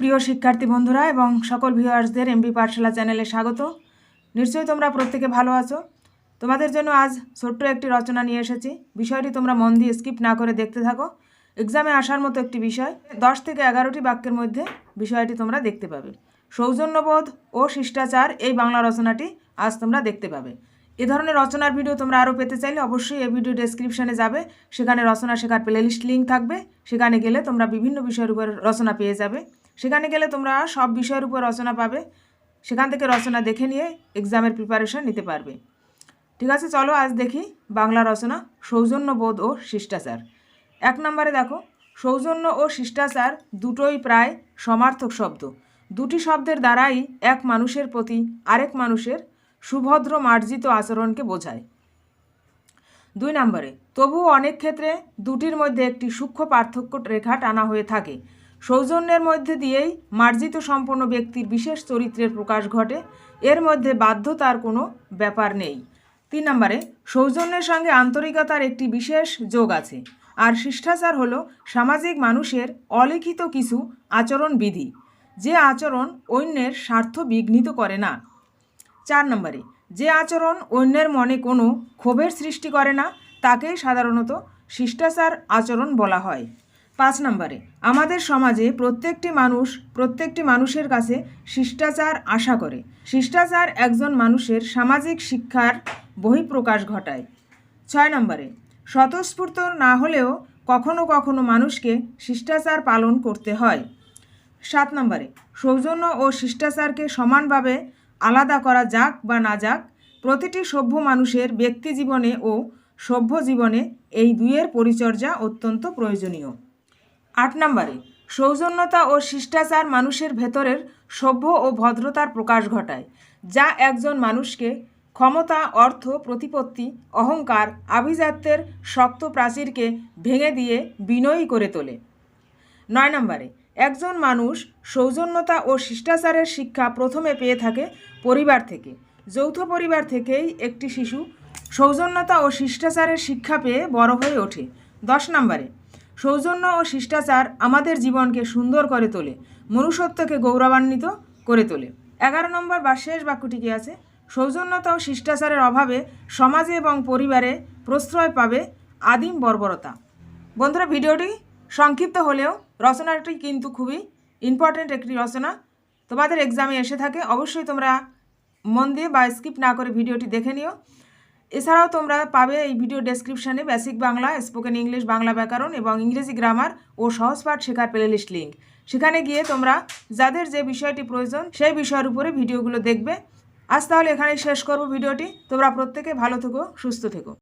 প্রিয় শিক্ষার্থী বন্ধুরা এবং সকল ভিউয়ার্সদের এমবি পাঠশালা চ্যানেলে স্বাগত। নিশ্চয়ই তোমরা প্রত্যেকে ভালো আছো। তোমাদের জন্য আজ ছোট্ট একটি রচনা নিয়ে এসেছি। বিষয়টি তোমরা মন দিয়ে স্কিপ না করে দেখতে থাকো। এক্সামে আসার মতো একটি বিষয়। দশ থেকে এগারোটি বাক্যের মধ্যে বিষয়টি তোমরা দেখতে পাবে। সৌজন্যবোধ ও শিষ্টাচার এই বাংলা রচনাটি আজ তোমরা দেখতে পাবে। এ ধরনের রচনার ভিডিও তোমরা আরও পেতে চাইলে অবশ্যই এই ভিডিও ডেসক্রিপশনে যাবে। সেখানে রচনা শেখার প্লেলিস্ট লিঙ্ক থাকবে। সেখানে গেলে তোমরা বিভিন্ন বিষয়ের উপর রচনা পেয়ে যাবে। সেখানে গেলে তোমরা সব বিষয়ের উপর রচনা পাবে। সেখান থেকে রচনা দেখে নিয়ে এক্সামের প্রিপারেশন নিতে পারবে। ঠিক আছে, চলো আজ দেখি বাংলা রচনা সৌজন্যবোধ ও শিষ্টাচার। এক নম্বরে দেখো, সৌজন্য ও শিষ্টাচার দুটোই প্রায় সমার্থক শব্দ। দুটি শব্দের দ্বারাই এক মানুষের প্রতি আরেক মানুষের সুভদ্র মার্জিত আচরণকে বোঝায়। দুই নম্বরে, তবুও অনেক ক্ষেত্রে দুটির মধ্যে একটি সূক্ষ্ম পার্থক্য রেখা টানা হয়ে থাকে। সৌজন্যের মধ্যে দিয়েই মার্জিত সম্পন্ন ব্যক্তির বিশেষ চরিত্রের প্রকাশ ঘটে। এর মধ্যে বাধ্যতার কোনো ব্যাপার নেই। তিন নম্বরে, সৌজন্যের সঙ্গে আন্তরিকতার একটি বিশেষ যোগ আছে। আর শিষ্টাচার হল সামাজিক মানুষের অলিখিত কিছু আচরণ বিধি যে আচরণ অন্যের স্বার্থ বিঘ্নিত করে না। চার নম্বরে, যে আচরণ অন্যের মনে কোনো ক্ষোভের সৃষ্টি করে না, তাকেই সাধারণত শিষ্টাচার আচরণ বলা হয়। পাঁচ নম্বরে, আমাদের সমাজে প্রত্যেকটি মানুষ প্রত্যেকটি মানুষের কাছে শিষ্টাচার আশা করে। শিষ্টাচার একজন মানুষের সামাজিক শিক্ষার বহিঃপ্রকাশ ঘটায়। ছয় নম্বরে, স্বতঃস্ফূর্ত না হলেও কখনো কখনো মানুষকে শিষ্টাচার পালন করতে হয়। সাত নম্বরে, সৌজন্য ও শিষ্টাচারকে সমানভাবে আলাদা করা যাক বা না যাক, প্রতিটি সভ্য মানুষের ব্যক্তি জীবনে ও সভ্য জীবনে এই দুইয়ের পরিচর্যা অত্যন্ত প্রয়োজনীয়। আট নম্বরে, সৌজন্যতা ও শিষ্টাচার মানুষের ভেতরের সভ্য ও ভদ্রতার প্রকাশ ঘটায়, যা একজন মানুষকে ক্ষমতা, অর্থ, প্রতিপত্তি, অহংকার, আভিজাত্যের শক্ত প্রাচীরকে ভেঙে দিয়ে বিনয়ী করে তোলে। নয় নম্বরে, একজন মানুষ সৌজন্যতা ও শিষ্টাচারের শিক্ষা প্রথমে পেয়ে থাকে পরিবার থেকে। যৌথ পরিবার থেকেই একটি শিশু সৌজন্যতা ও শিষ্টাচারের শিক্ষা পেয়ে বড় হয়ে ওঠে। দশ নম্বরে সৌজন্য ও শিষ্টাচার আমাদের জীবনকে সুন্দর করে তোলে, মনুষ্যত্বকে গৌরবান্বিত করে তোলে। এগারো নম্বর বা শেষ বাক্যটি কি আছে? সৌজন্যতা ও শিষ্টাচারের অভাবে সমাজে এবং পরিবারে প্রশ্রয় পাবে আদিম বর্বরতা। বন্ধুরা, ভিডিওটি সংক্ষিপ্ত হলেও রচনাটি কিন্তু খুবই ইম্পর্ট্যান্ট একটি রচনা। তোমাদের এক্সামে এসে থাকে। অবশ্যই তোমরা মন দিয়ে বা স্কিপ না করে ভিডিওটি দেখে নিও। এছাড়াও তোমরা পাবে এই ভিডিও ডেসক্রিপশানে basic Bangla spoken English Bangla ব্যাকরণ এবং ইংরেজি গ্রামার ও সহজ পাঠ শেখার প্লেলিস্ট লিঙ্ক সেখানে গিয়ে তোমরা যাদের যে বিষয়টি প্রয়োজন সেই বিষয়ের উপরে ভিডিওগুলো দেখবে। আজ তাহলে এখানেই শেষ করব ভিডিওটি তোমরা প্রত্যেকে ভালো থেকো, সুস্থ থেকো।